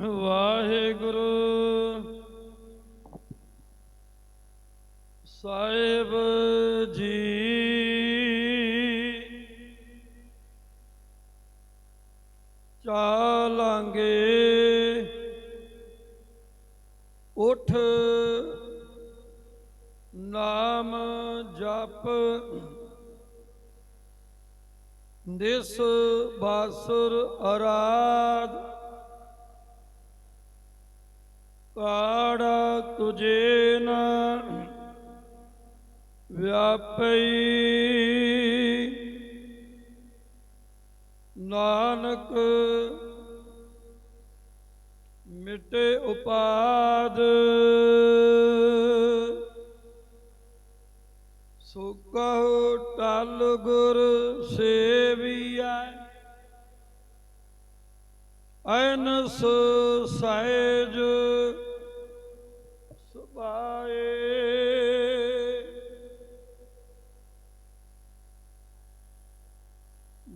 ਵਾਹਿਗੁਰੂ ਸਾਹਿਬ ਜੀ। ਚਾਲਾਂਗੇ ਉਠ ਨਾਮ ਜਪ ਦਿਸ ਬਾਸੁਰ ਅਰਾਧ। ਕਾੜਾ ਤੁਝੇ ਨਾ ਵਿਆਪਈ। ਨਾਨਕ ਮਿਟੇ ਉਪਾਦ। ਸੋ ਕਹੋ ਟਲ ਗੁਰ ਸੇਵੀਐ। ਅਨਸ ਸਹਿਜ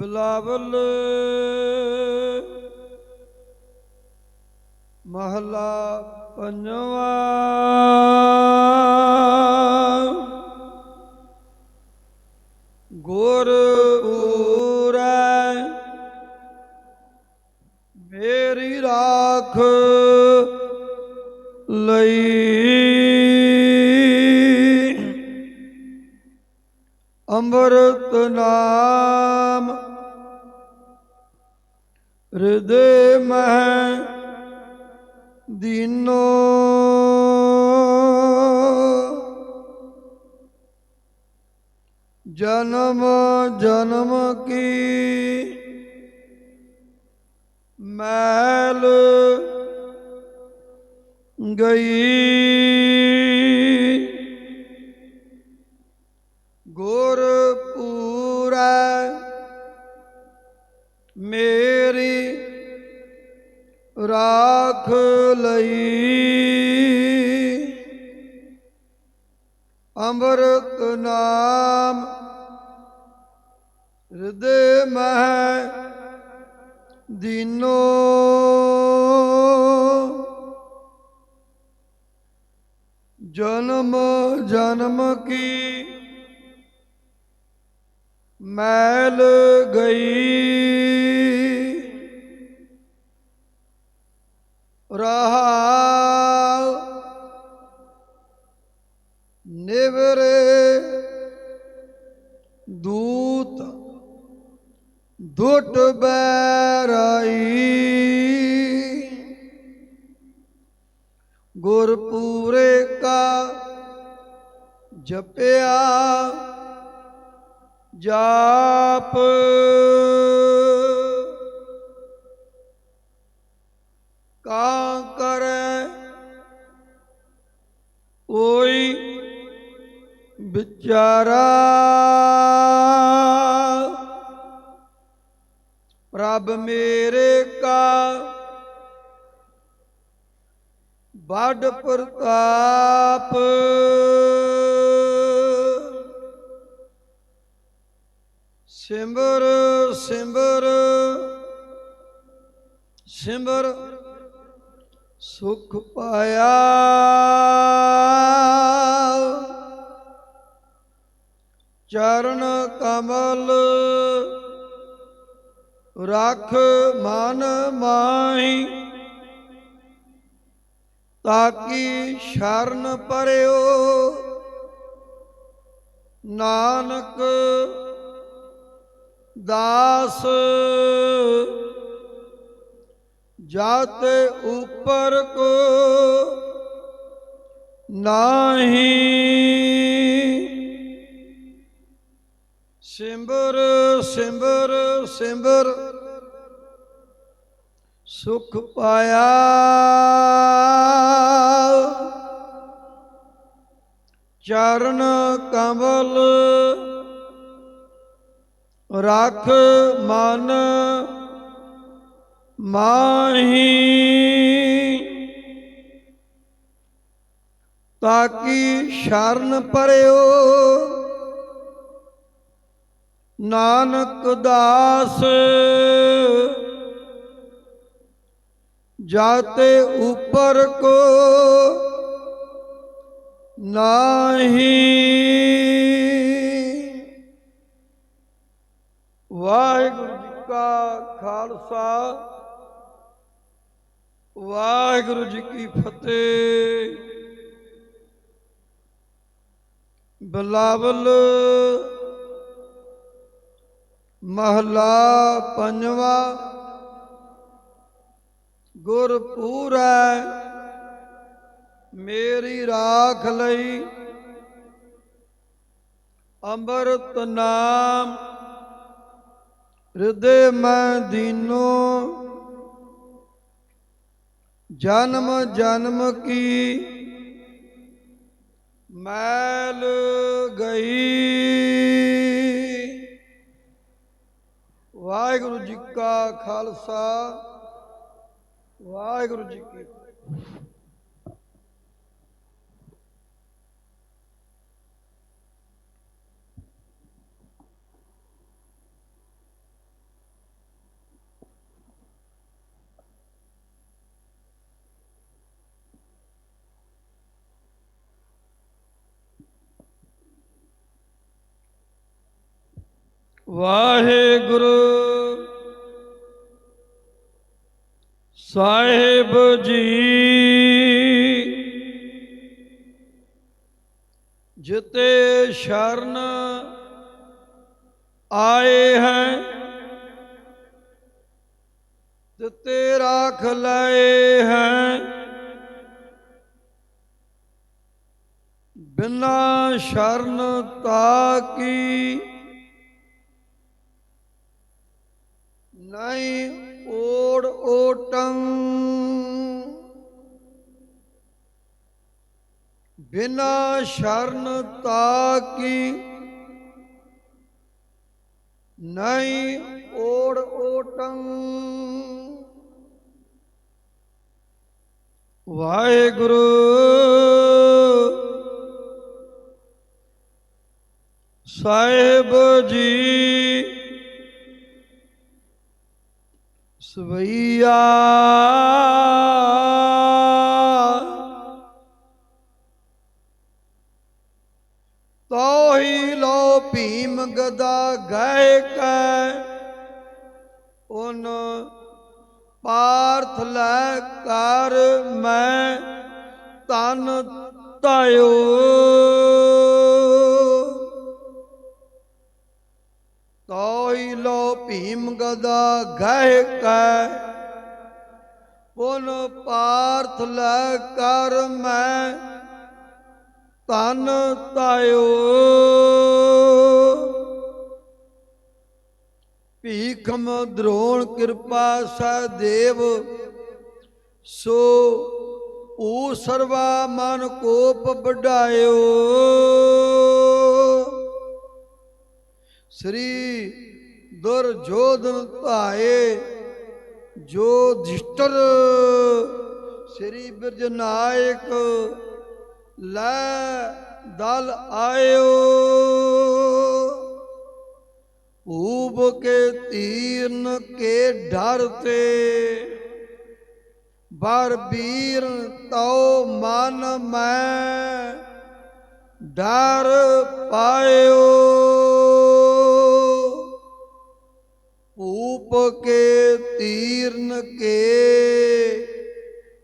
ਬਿਲਾਵਲ ਮਹਲਾ ਪੰਜਵਾ। ਗੁਰ ਊਰੈ ਮੇਰੀ ਰਾਖ ਲਈ। ਅੰਮ੍ਰਿਤ ਨਾਮ ਹਿਰਦੇ ਮਹਿ ਦੀਨੋ। ਜਨਮ ਜਨਮ ਕੀ ਮੈਲ ਗਈ। ਹਿਰਦੇ ਮਹਿ ਦੀਨੋ। ਜਨਮ ਜਨਮ ਕੀ ਮੈਲ ਗਈ। ਗੁਰਪੂਰੇ ਕਾ ਜਪਿਆ ਜਾਪ। ਕਾ ਕਰੈ ਓਈ ਵਿਚਾਰਾ। ਪ੍ਰਭ ਮੇਰੇ ਕਾ ਵੱਡ ਪ੍ਰਤਾਪ। ਸਿਮਰ ਸਿਮਰ ਸਿਮਰ ਸੁਖ ਪਾਇਆ। ਚਰਨ ਕਮਲ ਰਖ ਮਨ ਮਾਹੀ। ਤਾਕੀ ਸ਼ਰਨ ਪਰਿਓ। ਨਾਨਕ ਦਾਸ ਜਤ ਉਪਰ ਕੋ ਨਾਹੀ ਸਿੰਬਰ ਸਿੰਬਰ ਸਿੰਬਰ ਸੁਖ ਪਾਇਆ। ਚਰਨ ਕਮਲ ਰਖ ਮਨ ਮਾਹੀ। ਤਾਕੀ ਸ਼ਰਨ ਪਰਿਓ ਨਾਨਕ ਦਾਸ। ਜਾਤੇ ਉਪਰ ਕੋ ਨਾਹੀ। ਵਾਹਿਗੁਰੂ ਜੀ ਕਾ ਖਾਲਸਾ, ਵਾਹਿਗੁਰੂ ਜੀ ਕੀ ਫਤਿਹ। ਬਲਾਵਲ ਮਹਲਾ ਪੰਜਵਾ ਗੁਰ ਪੂਰੈ, ਮੇਰੀ ਰਾਖ ਲਈ। ਅੰਮ੍ਰਿਤ ਨਾਮ, ਹਿਰਦੇ ਮੈਂ ਦੀਨੋ। ਜਨਮ ਜਨਮ ਕੀ, ਮੈਲ ਗਈ। ਵਾਹਿਗੁਰੂ ਜੀ ਕਾ ਖਾਲਸਾ। ਵਾਹਿਗੁਰੂ ਜੀ ਕੀ ਵਾਹਿਗੁਰੂ ਸਾਹਿਬ ਜੀ। ਜਿਤੇ ਸ਼ਰਨ ਆਏ ਹੈ ਤਿਤੇ ਰਾਖ ਲਏ ਹੈ ਬਿਨਾ ਸ਼ਰਨ ਤਾਕੀ ਨਹੀਂ ਓੜ ਓਟੰ। ਬਿਨਾ ਸ਼ਰਨ ਤਾਕੀ ਨਹੀਂ ਓੜ ਓਟੰ। ਵਾਹਿਗੁਰੂ। ਸਾਹਿਬ ਜੀ। ਸਵਈਆ। ਤੋਹੀ ਲੋ ਭੀਮ ਗਦਾ ਗਏ ਕੈ ਉਨ ਪਾਰਥ ਲੈ ਕਰ ਮੈਂ ਤਨ ਤਾਇਓ ਭੀਮ ਗਦਾ ਗਹਿ ਕੈ, ਪੁਨ ਪਾਰਥ ਲੈ ਕਰ ਮੈਂ ਤਨ ਤਾਇਓ ਭੀਖਮ ਦਰੋਣ ਕਿਰਪਾ ਸਦੇਵ ਸੋ ਊ ਸਰਵਾ ਮਨ ਕੋਪ ਵਡਾਇਓ। ਸ੍ਰੀ ਦੁਰਜੋਧਨ ਭਾਏ, ਜੋ ਧਿਸ਼ਟਰ, ਸ੍ਰੀ ਬਿਰਜ ਨਾਇਕ, ਲੈ ਦਲ ਆਇਓ। ਊਬ ਕੇ ਤੀਰਨ ਕੇ ਡਰ ਤੇ, ਬਰ ਬੀਰ ਤਉ ਮਨ ਮੈਂ ਡਰ ਪਾਇਓ। ਊਪ ਕੇ ਤੀਰਨ ਕੇ,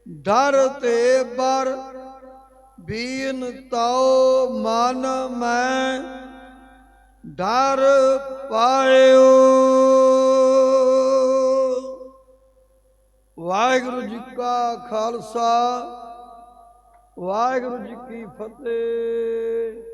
ਡਰ ਤੇ ਬਰ ਬੀਨ ਤਉ ਮਨ ਮੈਂ, ਡਰ ਪਾਇਓ। ਵਾਹਿਗੁਰੂ ਜੀ ਕਾ ਖਾਲਸਾ, ਵਾਹਿਗੁਰੂ ਜੀ ਕੀ ਫਤਿਹ।